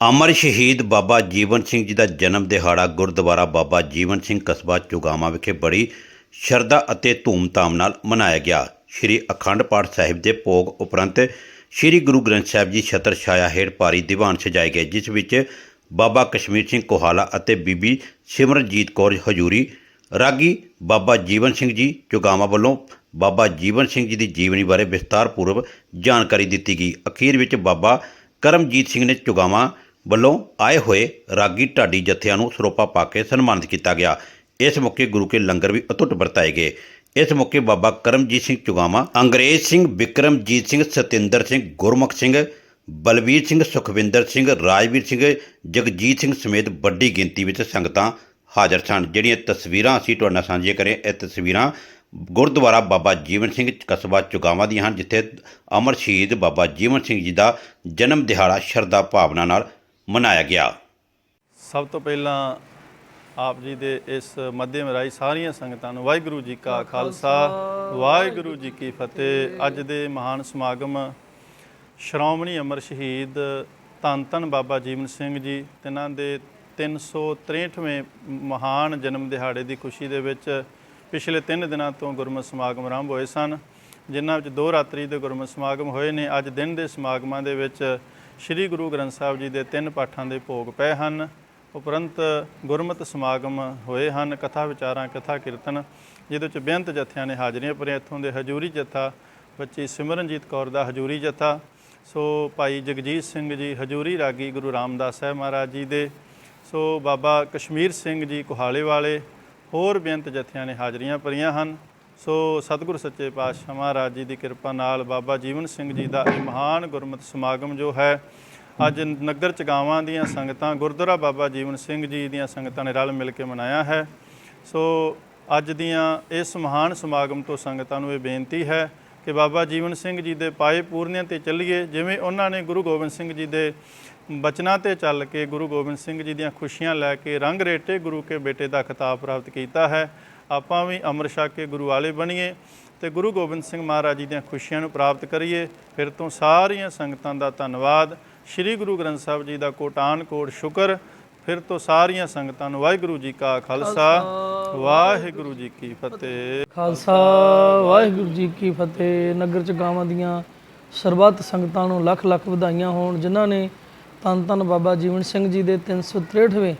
ਅਮਰ ਸ਼ਹੀਦ ਬਾਬਾ ਜੀਵਨ ਸਿੰਘ ਜੀ ਦਾ ਜਨਮ ਦਿਹਾੜਾ ਗੁਰਦੁਆਰਾ ਬਾਬਾ ਜੀਵਨ ਸਿੰਘ ਕਸਬਾ ਚੁਗਾਮਾ ਵਿਖੇ ਬੜੀ ਸ਼ਰਧਾ ਅਤੇ ਧੂਮਧਾਮ ਨਾਲ ਮਨਾਇਆ ਗਿਆ। ਸ੍ਰੀ ਅਖੰਡ ਪਾਠ ਸਾਹਿਬ ਦੇ ਭੋਗ ਉਪਰੰਤ ਸ੍ਰੀ ਗੁਰੂ ਗ੍ਰੰਥ ਸਾਹਿਬ ਜੀ ਛਤਰ ਛਾਇਆ ਹੇਠ ਭਾਰੀ ਦੀਵਾਨ ਸਜਾਏ ਗਏ, ਜਿਸ ਵਿੱਚ ਬਾਬਾ ਕਸ਼ਮੀਰ ਸਿੰਘ ਕੋਹਾਲਾ ਅਤੇ ਬੀਬੀ ਸਿਮਰਨਜੀਤ ਕੌਰ ਹਜੂਰੀ, ਰਾਗੀ ਬਾਬਾ ਜੀਵਨ ਸਿੰਘ ਜੀ ਚੁਗਾਮਾ ਵੱਲੋਂ ਬਾਬਾ ਜੀਵਨ ਸਿੰਘ ਜੀ ਦੀ ਜੀਵਨੀ ਬਾਰੇ ਵਿਸਤਾਰਪੂਰਵਕ ਜਾਣਕਾਰੀ ਦਿੱਤੀ ਗਈ। ਅਖੀਰ ਵਿੱਚ ਬਾਬਾ ਕਰਮਜੀਤ ਸਿੰਘ ਨੇ ਚੁਗਾਮਾ ਵੱਲੋਂ ਆਏ ਹੋਏ ਰਾਗੀ ਢਾਡੀ ਜਥਿਆਂ ਨੂੰ ਸਰੋਪਾ ਪਾ ਕੇ ਸਨਮਾਨਿਤ ਕੀਤਾ ਗਿਆ। ਇਸ ਮੌਕੇ ਗੁਰੂ ਕੇ ਲੰਗਰ ਵੀ ਅਤੁੱਟ ਵਰਤਾਏ ਗਏ। ਇਸ ਮੌਕੇ ਬਾਬਾ ਕਰਮਜੀਤ ਸਿੰਘ ਚੁਗਾਮਾ ਅੰਗਰੇਜ਼ ਸਿੰਘ ਵਿਕਰਮਜੀਤ ਸਿੰਘ, ਸਤਿੰਦਰ ਸਿੰਘ, ਗੁਰਮੁਖ ਸਿੰਘ, ਬਲਵੀਰ ਸਿੰਘ, ਸੁਖਵਿੰਦਰ ਸਿੰਘ, ਰਾਜਵੀਰ ਸਿੰਘ, ਜਗਜੀਤ ਸਿੰਘ ਸਮੇਤ ਵੱਡੀ ਗਿਣਤੀ ਵਿੱਚ ਸੰਗਤਾਂ ਹਾਜ਼ਰ ਸਨ। ਜਿਹੜੀਆਂ ਤਸਵੀਰਾਂ ਅਸੀਂ ਤੁਹਾਡੇ ਨਾਲ ਸਾਂਝੀਆਂ ਕਰੇ ਇਹ ਤਸਵੀਰਾਂ ਗੁਰਦੁਆਰਾ ਬਾਬਾ ਜੀਵਨ ਸਿੰਘ ਕਸਬਾ ਚੁਗਾਵਾਂ ਦੀਆਂ ਹਨ, ਜਿੱਥੇ ਅਮਰ ਸ਼ਹੀਦ ਬਾਬਾ ਜੀਵਨ ਸਿੰਘ ਜੀ ਦਾ ਜਨਮ ਦਿਹਾੜਾ ਸ਼ਰਧਾ ਭਾਵਨਾ ਨਾਲ ਮਨਾਇਆ ਗਿਆ। ਸਭ ਤੋਂ ਪਹਿਲਾਂ ਆਪ ਜੀ ਦੇ ਇਸ ਮੱਧਿਅਮ ਰਾਈ ਸਾਰੀਆਂ ਸੰਗਤਾਂ ਨੂੰ ਵਾਹਿਗੁਰੂ ਜੀ ਕਾ ਖਾਲਸਾ ਵਾਹਿਗੁਰੂ ਜੀ ਕੀ ਫਤਿਹ। ਅੱਜ ਦੇ ਮਹਾਨ ਸਮਾਗਮ ਸ਼੍ਰੋਮਣੀ ਅਮਰ ਸ਼ਹੀਦ ਧੰਨ ਧੰਨ ਬਾਬਾ ਜੀਵਨ ਸਿੰਘ ਜੀ ਤਿਨਾਂ ਦੇ 363ਵੇਂ ਮਹਾਨ ਜਨਮ ਦਿਹਾੜੇ ਦੀ ਖੁਸ਼ੀ ਦੇ ਵਿੱਚ ਪਿਛਲੇ 3 ਦਿਨਾਂ ਤੋਂ ਗੁਰਮਤਿ ਸਮਾਗਮ ਆਰੰਭ ਹੋਏ ਸਨ ਜਿਨ੍ਹਾਂ ਵਿੱਚ ਦੋ ਰਾਤਰੀ ਦੇ ਗੁਰਮਤਿ ਸਮਾਗਮ ਹੋਏ ਨੇ। ਅੱਜ ਦਿਨ ਦੇ ਸਮਾਗਮਾਂ ਦੇ ਵਿੱਚ ਸ੍ਰੀ ਗੁਰੂ ਗ੍ਰੰਥ ਸਾਹਿਬ ਜੀ ਦੇ ਤਿੰਨ ਪਾਠਾਂ ਦੇ ਭੋਗ ਪਏ ਹਨ। ਉਪਰੰਤ ਗੁਰਮਤਿ ਸਮਾਗਮ ਹੋਏ ਹਨ। ਕਥਾ ਵਿਚਾਰਾਂ, ਕਥਾ ਕੀਰਤਨ, ਜਿਹਦੇ ਵਿੱਚ ਬੇਅੰਤ ਜਥਿਆਂ ਨੇ ਹਾਜ਼ਰੀਆਂ ਭਰੀਆਂ। ਇੱਥੋਂ ਦੇ ਹਜੂਰੀ ਜਥਾ, ਬੱਚੀ ਸਿਮਰਨਜੀਤ ਕੌਰ ਦਾ ਹਜੂਰੀ ਜਥਾ। ਸੋ ਭਾਈ ਜਗਜੀਤ ਸਿੰਘ ਜੀ ਹਜੂਰੀ ਰਾਗੀ ਗੁਰੂ ਰਾਮਦਾਸ ਸਾਹਿਬ ਮਹਾਰਾਜ ਜੀ ਦੇ। ਸੋ ਬਾਬਾ ਕਸ਼ਮੀਰ ਸਿੰਘ ਜੀ ਕੁਹਾਲੇ ਵਾਲੇ। ਹੋਰ ਬੇਅੰਤ ਜਥਿਆਂ ਨੇ ਹਾਜ਼ਰੀਆਂ ਭਰੀਆਂ ਹਨ। ਸੋ ਸਤਿਗੁਰ ਸੱਚੇ ਪਾਤਸ਼ਾਹ ਮਹਾਰਾਜ ਜੀ ਦੀ ਕਿਰਪਾ ਨਾਲ ਬਾਬਾ ਜੀਵਨ ਸਿੰਘ ਜੀ ਦਾ ਇਹ ਮਹਾਨ ਗੁਰਮਤਿ ਸਮਾਗਮ ਜੋ ਹੈ, ਅੱਜ ਨਗਰ ਚਗਾਵਾਂ ਦੀਆਂ ਸੰਗਤਾਂ, ਗੁਰਦੁਆਰਾ ਬਾਬਾ ਜੀਵਨ ਸਿੰਘ ਜੀ ਦੀਆਂ ਸੰਗਤਾਂ ਨੇ ਰਲ ਮਿਲ ਕੇ ਮਨਾਇਆ ਹੈ। ਸੋ ਅੱਜ ਦੀਆਂ ਇਸ ਮਹਾਨ ਸਮਾਗਮ ਤੋਂ ਸੰਗਤਾਂ ਨੂੰ ਇਹ ਬੇਨਤੀ ਹੈ ਕਿ ਬਾਬਾ ਜੀਵਨ ਸਿੰਘ ਜੀ ਦੇ ਪਾਏ ਪੂਰਨਿਆਂ ਤੇ ਚੱਲੀਏ, ਜਿਵੇਂ ਉਹਨਾਂ ਨੇ ਗੁਰੂ ਗੋਬਿੰਦ ਸਿੰਘ ਜੀ ਦੇ ਬਚਨਾਂ ਤੇ ਚੱਲ ਕੇ ਗੁਰੂ ਗੋਬਿੰਦ ਸਿੰਘ ਜੀ ਦੀਆਂ ਖੁਸ਼ੀਆਂ ਲੈ ਕੇ ਰੰਗ ਰੇਟੇ ਗੁਰੂ ਕੇ ਬੇਟੇ ਦਾ ਖਿਤਾਬ ਪ੍ਰਾਪਤ ਕੀਤਾ ਹੈ। ਆਪਾਂ ਵੀ ਅੰਮ੍ਰਿਤ ਛਕ ਕੇ ਗੁਰੂ ਵਾਲੇ ਬਣੀਏ ਤੇ ਗੁਰੂ ਗੋਬਿੰਦ ਸਿੰਘ ਮਹਾਰਾਜ ਜੀ ਦੀਆਂ ਖੁਸ਼ੀਆਂ ਨੂੰ ਪ੍ਰਾਪਤ ਕਰੀਏ ਫਿਰ ਤੋਂ ਸਾਰੀਆਂ ਸੰਗਤਾਂ ਦਾ ਧੰਨਵਾਦ। ਸ੍ਰੀ ਗੁਰੂ ਗ੍ਰੰਥ ਸਾਹਿਬ ਜੀ ਦਾ ਕੋਟਾਨ ਕੋਟ ਸ਼ੁਕਰ ਫਿਰ ਤੋਂ ਸਾਰੀਆਂ ਸੰਗਤਾਂ ਨੂੰ ਵਾਹਿਗੁਰੂ ਜੀ ਕਾ ਖਾਲਸਾ ਵਾਹਿਗੁਰੂ ਜੀ ਕੀ ਫਤਿਹ। ਖਾਲਸਾ ਵਾਹਿਗੁਰੂ ਜੀ ਕੀ ਫਤਿਹ। ਨਗਰ ਚ ਗਾਵਾਂ ਦੀਆਂ ਸਰਬੱਤ ਸੰਗਤਾਂ ਨੂੰ ਲੱਖ ਲੱਖ ਵਧਾਈਆਂ ਹੋਣ ਜਿਨ੍ਹਾਂ ਨੇ ਤਨ ਤਨ ਬਾਬਾ ਜੀਵਨ ਸਿੰਘ ਜੀ ਦੇ 363ਵੇਂ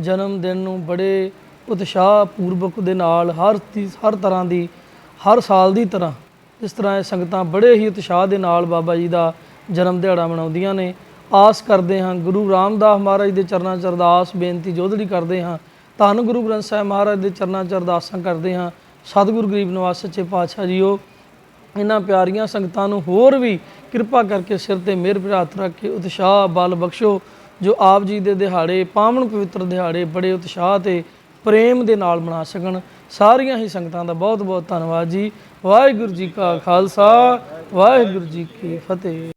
ਜਨਮ ਦਿਨ ਨੂੰ ਬੜੇ ਉਤਸ਼ਾਹ ਪੂਰਵਕ ਦੇ ਨਾਲ ਹਰ ਤੀ- ਹਰ ਤਰ੍ਹਾਂ ਦੀ, ਹਰ ਸਾਲ ਦੀ ਤਰ੍ਹਾਂ ਇਸ ਤਰ੍ਹਾਂ ਇਹ ਸੰਗਤਾਂ ਬੜੇ ਹੀ ਉਤਸ਼ਾਹ ਦੇ ਨਾਲ ਬਾਬਾ ਜੀ ਦਾ ਜਨਮ ਦਿਹਾੜਾ ਮਨਾਉਂਦੀਆਂ ਨੇ। ਆਸ ਕਰਦੇ ਹਾਂ ਗੁਰੂ ਰਾਮਦਾਸ ਮਹਾਰਾਜ ਦੇ ਚਰਨਾਂ 'ਚ ਅਰਦਾਸ, ਬੇਨਤੀ ਜੋਦੜੀ ਕਰਦੇ ਹਾਂ। ਧੰਨ ਗੁਰੂ ਗ੍ਰੰਥ ਸਾਹਿਬ ਮਹਾਰਾਜ ਦੇ ਚਰਨਾਂ 'ਚ ਅਰਦਾਸਾਂ ਕਰਦੇ ਹਾਂ। ਸਤਿਗੁਰੂ ਗਰੀਬ ਨਿਵਾਸ ਸੱਚੇ ਪਾਤਸ਼ਾਹ ਜੀਓ, ਇਹਨਾਂ ਪਿਆਰੀਆਂ ਸੰਗਤਾਂ ਨੂੰ ਹੋਰ ਵੀ ਕਿਰਪਾ ਕਰਕੇ ਸਿਰ ਤੇ ਮਿਹਰ ਭਰ ਹੱਥ ਰੱਖ ਕੇ ਉਤਸ਼ਾਹ ਬਲ ਬਖਸ਼ੋ। ਜੋ ਆਪ ਜੀ ਦੇ ਦਿਹਾੜੇ, ਪਾਵਨ ਪਵਿੱਤਰ ਦਿਹਾੜੇ ਬੜੇ ਉਤਸ਼ਾਹ ਤੇ ਪ੍ਰੇਮ ਦੇ ਨਾਲ ਮਨਾ ਸਕਣ। ਸਾਰੀਆਂ ਹੀ ਸੰਗਤਾਂ ਦਾ ਬਹੁਤ ਬਹੁਤ ਧੰਨਵਾਦ ਜੀ। ਵਾਹਿਗੁਰੂ ਜੀ ਕਾ ਖਾਲਸਾ, ਵਾਹਿਗੁਰੂ ਜੀ ਕੀ ਫਤਿਹ।